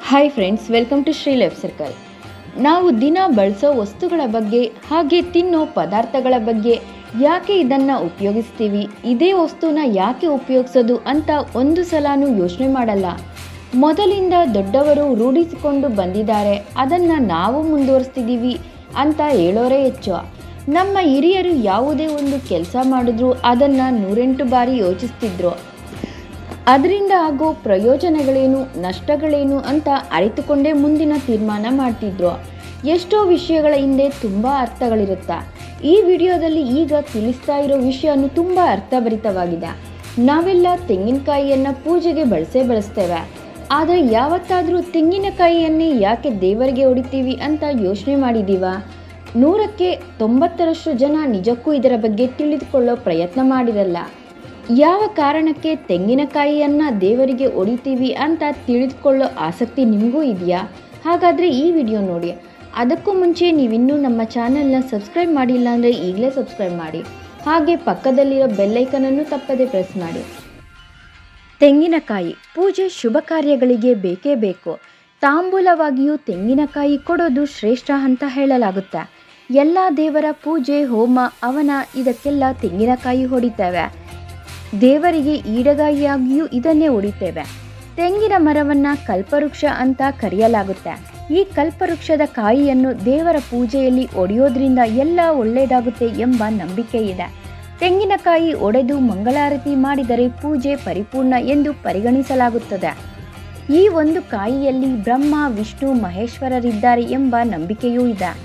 Hi friends welcome to Shri life circle ನಾವು ದಿನ ಬಳಸೋ ವಸ್ತುಗಳ ಬಗ್ಗೆ, ಹಾಗೆ ತಿನ್ನೋ ಪದಾರ್ಥಗಳ ಬಗ್ಗೆ, ಯಾಕೆ ಇದನ್ನು ಉಪಯೋಗಿಸ್ತೀವಿ, ಇದೇ ವಸ್ತುನ ಯಾಕೆ ಉಪಯೋಗಿಸೋದು ಅಂತ ಒಂದು ಸಲನೂ ಯೋಚನೆ ಮಾಡಲ್ಲ. ಮೊದಲಿಂದ ದೊಡ್ಡವರು ರೂಢಿಸಿಕೊಂಡು ಬಂದಿದ್ದಾರೆ, ಅದನ್ನು ನಾವು ಮುಂದುವರಿಸ್ತಿದ್ದೀವಿ ಅಂತ ಹೇಳೋರೇ ಹೆಚ್ಚು. ನಮ್ಮ ಹಿರಿಯರು ಯಾವುದೇ ಒಂದು ಕೆಲಸ ಮಾಡಿದ್ರು, ಅದನ್ನು ನೂರೆಂಟು ಬಾರಿ ಯೋಚಿಸ್ತಿದ್ರು. ಅದರಿಂದ ಆಗೋ ಪ್ರಯೋಜನಗಳೇನು, ನಷ್ಟಗಳೇನು ಅಂತ ಅರಿತುಕೊಂಡೇ ಮುಂದಿನ ತೀರ್ಮಾನ ಮಾಡ್ತಿದ್ರು. ಎಷ್ಟೋ ವಿಷಯಗಳ ಹಿಂದೆ ತುಂಬ ಅರ್ಥಗಳಿರುತ್ತೆ. ಈ ವಿಡಿಯೋದಲ್ಲಿ ಈಗ ತಿಳಿಸ್ತಾ ಇರೋ ವಿಷಯನು ತುಂಬ ಅರ್ಥಭರಿತವಾಗಿದೆ. ನಾವೆಲ್ಲ ತೆಂಗಿನಕಾಯಿಯನ್ನು ಪೂಜೆಗೆ ಬಳಸೇ ಬಳಸ್ತೇವೆ. ಆದರೆ ಯಾವತ್ತಾದರೂ ತೆಂಗಿನಕಾಯಿಯನ್ನೇ ಯಾಕೆ ದೇವರಿಗೆ ಹೊಡಿತೀವಿ ಅಂತ ಯೋಚನೆ ಮಾಡಿದ್ದೀವ? ನೂರಕ್ಕೆ ತೊಂಬತ್ತರಷ್ಟು ಜನ ನಿಜಕ್ಕೂ ಇದರ ಬಗ್ಗೆ ತಿಳಿದುಕೊಳ್ಳೋ ಪ್ರಯತ್ನ ಮಾಡಿರಲ್ಲ. ಯಾವ ಕಾರಣಕ್ಕೆ ತೆಂಗಿನಕಾಯಿಯನ್ನು ದೇವರಿಗೆ ಒಡಿತೀವಿ ಅಂತ ತಿಳಿದುಕೊಳ್ಳೋ ಆಸಕ್ತಿ ನಿಮಗೂ ಇದೆಯಾ? ಹಾಗಾದರೆ ಈ ವಿಡಿಯೋ ನೋಡಿ. ಅದಕ್ಕೂ ಮುಂಚೆ ನೀವಿನ್ನೂ ನಮ್ಮ ಚಾನೆಲ್ನ ಸಬ್ಸ್ಕ್ರೈಬ್ ಮಾಡಿಲ್ಲ ಅಂದರೆ ಈಗಲೇ ಸಬ್ಸ್ಕ್ರೈಬ್ ಮಾಡಿ. ಹಾಗೆ ಪಕ್ಕದಲ್ಲಿರೋ ಬೆಲ್ಲೈಕನನ್ನು ತಪ್ಪದೆ ಪ್ರೆಸ್ ಮಾಡಿ. ತೆಂಗಿನಕಾಯಿ ಪೂಜೆ ಶುಭ ಕಾರ್ಯಗಳಿಗೆ ಬೇಕೇ ಬೇಕು. ತಾಂಬೂಲವಾಗಿಯೂ ತೆಂಗಿನಕಾಯಿ ಕೊಡೋದು ಶ್ರೇಷ್ಠ ಅಂತ ಹೇಳಲಾಗುತ್ತೆ. ಎಲ್ಲ ದೇವರ ಪೂಜೆ, ಹೋಮ, ಅವನ ಇದಕ್ಕೆಲ್ಲ ತೆಂಗಿನಕಾಯಿ ಹೊಡಿತೇವೆ. ದೇವರಿಗೆ ಈಡಗಾಯಿಯಾಗಿಯೂ ಇದನ್ನೇ ಉಡಿತೇವೆ ತೆಂಗಿನ ಮರವನ್ನ ಕಲ್ಪವೃಕ್ಷ ಅಂತ ಕರೆಯಲಾಗುತ್ತೆ. ಈ ಕಲ್ಪವೃಕ್ಷದ ಕಾಯಿಯನ್ನು ದೇವರ ಪೂಜೆಯಲ್ಲಿ ಒಡೆಯೋದ್ರಿಂದ ಎಲ್ಲ ಒಳ್ಳೆಯದಾಗುತ್ತೆ ಎಂಬ ನಂಬಿಕೆ ಇದೆ. ತೆಂಗಿನಕಾಯಿ ಒಡೆದು ಮಂಗಳಾರತಿ ಮಾಡಿದರೆ ಪೂಜೆ ಪರಿಪೂರ್ಣ ಎಂದು ಪರಿಗಣಿಸಲಾಗುತ್ತದೆ. ಈ ಒಂದು ಕಾಯಿಯಲ್ಲಿ ಬ್ರಹ್ಮ, ವಿಷ್ಣು, ಮಹೇಶ್ವರರಿದ್ದಾರೆ ಎಂಬ ನಂಬಿಕೆಯೂ ಇದೆ.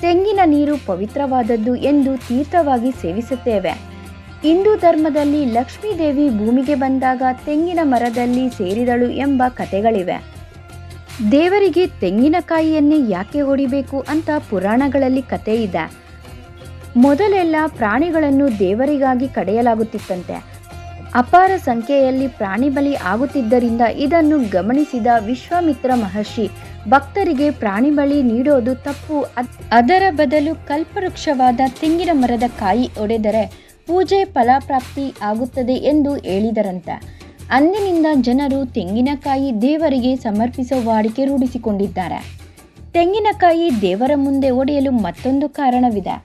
ತೆಂಗಿನ ನೀರು ಪವಿತ್ರವಾದದ್ದು ಎಂದು ತೀರ್ಥವಾಗಿ ಸೇವಿಸುತ್ತೇವೆ. ಹಿಂದೂ ಧರ್ಮದಲ್ಲಿ ಲಕ್ಷ್ಮೀದೇವಿ ಭೂಮಿಗೆ ಬಂದಾಗ ತೆಂಗಿನ ಮರದಲ್ಲಿ ಸೇರಿದಳು ಎಂಬ ಕಥೆಗಳಿವೆ. ದೇವರಿಗೆ ತೆಂಗಿನಕಾಯಿಯನ್ನೇ ಯಾಕೆ ಹೊಡಿಬೇಕು ಅಂತ ಪುರಾಣಗಳಲ್ಲಿ ಕತೆ ಇದೆ. ಮೊದಲೆಲ್ಲ ಪ್ರಾಣಿಗಳನ್ನು ದೇವರಿಗಾಗಿ ಕಡೆಯಲಾಗುತ್ತಿತ್ತಂತೆ. ಅಪಾರ ಸಂಖ್ಯೆಯಲ್ಲಿ ಪ್ರಾಣಿ ಬಲಿ ಆಗುತ್ತಿದ್ದರಿಂದ ಇದನ್ನು ಗಮನಿಸಿದ ವಿಶ್ವಾಮಿತ್ರ ಮಹರ್ಷಿ, ಭಕ್ತರಿಗೆ ಪ್ರಾಣಿ ಬಲಿ ನೀಡೋದು ತಪ್ಪು. ಅದ್- ಅದರ ಬದಲು ಕಲ್ಪವೃಕ್ಷವಾದ ತೆಂಗಿನ ಮರದ ಕಾಯಿ ಒಡೆದರೆ ಪೂಜೆ ಫಲಪ್ರಾಪ್ತಿ ಆಗುತ್ತದೆ ಎಂದು ಹೇಳಿದರಂತೆ. ಅಂದಿನಿಂದ ಜನರು ತೆಂಗಿನಕಾಯಿ ದೇವರಿಗೆ ಸಮರ್ಪಿಸುವ ವಾಡಿಕೆ ರೂಢಿಸಿಕೊಂಡಿದ್ದಾರೆ. ತೆಂಗಿನಕಾಯಿ ದೇವರ ಮುಂದೆ ಒಡೆಯಲು ಮತ್ತೊಂದು ಕಾರಣವಿದೆ.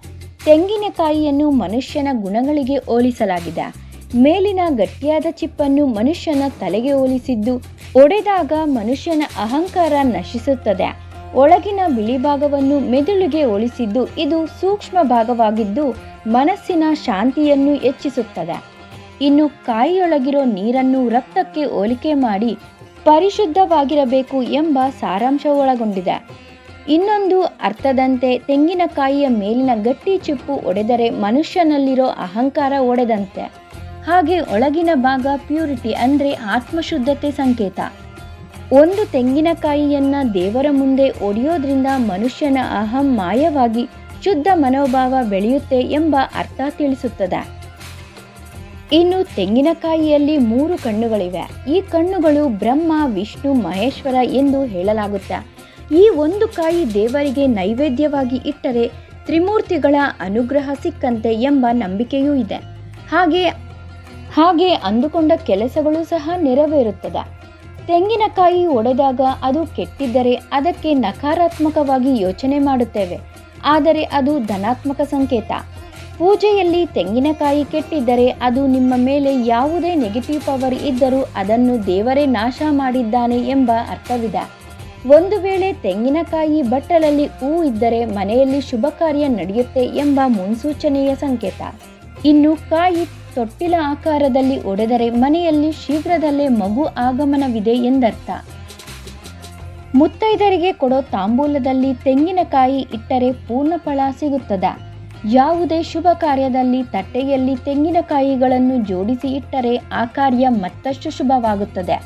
ತೆಂಗಿನಕಾಯಿಯನ್ನು ಮನುಷ್ಯನ ಗುಣಗಳಿಗೆ ಹೋಲಿಸಲಾಗಿದೆ. ಮೇಲಿನ ಗಟ್ಟಿಯಾದ ಚಿಪ್ಪನ್ನು ಮನುಷ್ಯನ ತಲೆಗೆ ಹೋಲಿಸಿದ್ದು, ಒಡೆದಾಗ ಮನುಷ್ಯನ ಅಹಂಕಾರ ನಶಿಸುತ್ತದೆ. ಒಳಗಿನ ಬಿಳಿ ಭಾಗವನ್ನು ಮೆದುಳಿಗೆ ಹೋಲಿಸಿದ್ದು ಇದು ಸೂಕ್ಷ್ಮ ಭಾಗವಾಗಿದ್ದು ಮನಸ್ಸಿನ ಶಾಂತಿಯನ್ನು ಹೆಚ್ಚಿಸುತ್ತದೆ. ಇನ್ನು ಕಾಯಿಯೊಳಗಿರೋ ನೀರನ್ನು ರಕ್ತಕ್ಕೆ ಹೋಲಿಕೆ ಮಾಡಿ ಪರಿಶುದ್ಧವಾಗಿರಬೇಕು ಎಂಬ ಸಾರಾಂಶ ಒಳಗೊಂಡಿದೆ ಇನ್ನೊಂದು ಅರ್ಥದಂತೆ ತೆಂಗಿನಕಾಯಿಯ ಮೇಲಿನ ಗಟ್ಟಿ ಚಿಪ್ಪು ಒಡೆದರೆ ಮನುಷ್ಯನಲ್ಲಿರೋ ಅಹಂಕಾರ ಒಡೆದಂತೆ. ಹಾಗೆ ಒಳಗಿನ ಭಾಗ ಪ್ಯೂರಿಟಿ ಅಂದರೆ ಆತ್ಮಶುದ್ಧತೆ ಸಂಕೇತ. ಒಂದು ತೆಂಗಿನಕಾಯಿಯನ್ನ ದೇವರ ಮುಂದೆ ಒಡೆಯೋದ್ರಿಂದ ಮನುಷ್ಯನ ಅಹಂ ಮಾಯವಾಗಿ ಶುದ್ಧ ಮನೋಭಾವ ಬೆಳೆಯುತ್ತೆ ಎಂಬ ಅರ್ಥ ತಿಳಿಸುತ್ತದೆ. ಇನ್ನು ತೆಂಗಿನಕಾಯಿಯಲ್ಲಿ ಮೂರು ಕಣ್ಣುಗಳಿವೆ. ಈ ಕಣ್ಣುಗಳು ಬ್ರಹ್ಮ, ವಿಷ್ಣು, ಮಹೇಶ್ವರ ಎಂದು ಹೇಳಲಾಗುತ್ತೆ. ಈ ಒಂದು ಕಾಯಿ ದೇವರಿಗೆ ನೈವೇದ್ಯವಾಗಿ ಇಟ್ಟರೆ ತ್ರಿಮೂರ್ತಿಗಳ ಅನುಗ್ರಹ ಸಿಕ್ಕಂತೆ ಎಂಬ ನಂಬಿಕೆಯೂ ಇದೆ. ಹಾಗೆ ಹಾಗೆ ಅಂದುಕೊಂಡ ಕೆಲಸಗಳು ಸಹ ನೆರವೇರುತ್ತದೆ. ತೆಂಗಿನಕಾಯಿ ಒಡೆದಾಗ ಅದು ಕೆಟ್ಟಿದ್ದರೆ ಅದಕ್ಕೆ ನಕಾರಾತ್ಮಕವಾಗಿ ಯೋಚನೆ ಮಾಡುತ್ತೇವೆ. ಆದರೆ ಅದು ಧನಾತ್ಮಕ ಸಂಕೇತ. ಪೂಜೆಯಲ್ಲಿ ತೆಂಗಿನಕಾಯಿ ಕೆಟ್ಟಿದ್ದರೆ ಅದು ನಿಮ್ಮ ಮೇಲೆ ಯಾವುದೇ ನೆಗೆಟಿವ್ ಪವರ್ ಇದ್ದರೂ ಅದನ್ನು ದೇವರೇ ನಾಶ ಮಾಡಿದ್ದಾನೆ ಎಂಬ ಅರ್ಥವಿದೆ. ಒಂದು ವೇಳೆ ತೆಂಗಿನಕಾಯಿ ಬಟ್ಟಲಲ್ಲಿ ಹೂ ಇದ್ದರೆ ಮನೆಯಲ್ಲಿ ಶುಭ ಕಾರ್ಯ ನಡೆಯುತ್ತೆ ಎಂಬ ಮುನ್ಸೂಚನೆಯ ಸಂಕೇತ. ಇನ್ನು ಕಾಯಿ ತೊಟ್ಟಿಲ ಆಕಾರದಲ್ಲಿ ಒಡೆದರೆ ಮನೆಯಲ್ಲಿ ಶೀಘ್ರದಲ್ಲೇ ಮಗು ಆಗಮನವಿದೆ ಎಂದರ್ಥ. ಮುತ್ತೈದರಿಗೆ ಕೊಡೋ ತಾಂಬೂಲದಲ್ಲಿ ತೆಂಗಿನಕಾಯಿ ಇಟ್ಟರೆ ಪೂರ್ಣ ಫಲ ಸಿಗುತ್ತದೆ. ಯಾವುದೇ ಶುಭ ಕಾರ್ಯದಲ್ಲಿ ತಟ್ಟೆಯಲ್ಲಿ ತೆಂಗಿನಕಾಯಿಗಳನ್ನು ಜೋಡಿಸಿ ಇಟ್ಟರೆ ಆ ಕಾರ್ಯ ಮತ್ತಷ್ಟು ಶುಭವಾಗುತ್ತದೆ.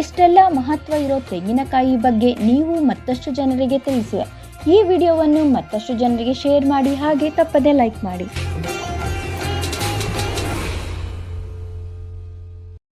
ಇಷ್ಟೆಲ್ಲ ಮಹತ್ವ ಇರೋ ತೆಂಗಿನಕಾಯಿ ಬಗ್ಗೆ ನೀವು ಮತ್ತಷ್ಟು ಜನರಿಗೆ ತಿಳಿಸಿ ಈ ವಿಡಿಯೋವನ್ನು ಮತ್ತಷ್ಟು ಜನರಿಗೆ ಶೇರ್ ಮಾಡಿ ಹಾಗೆ ತಪ್ಪದೇ ಲೈಕ್ ಮಾಡಿ.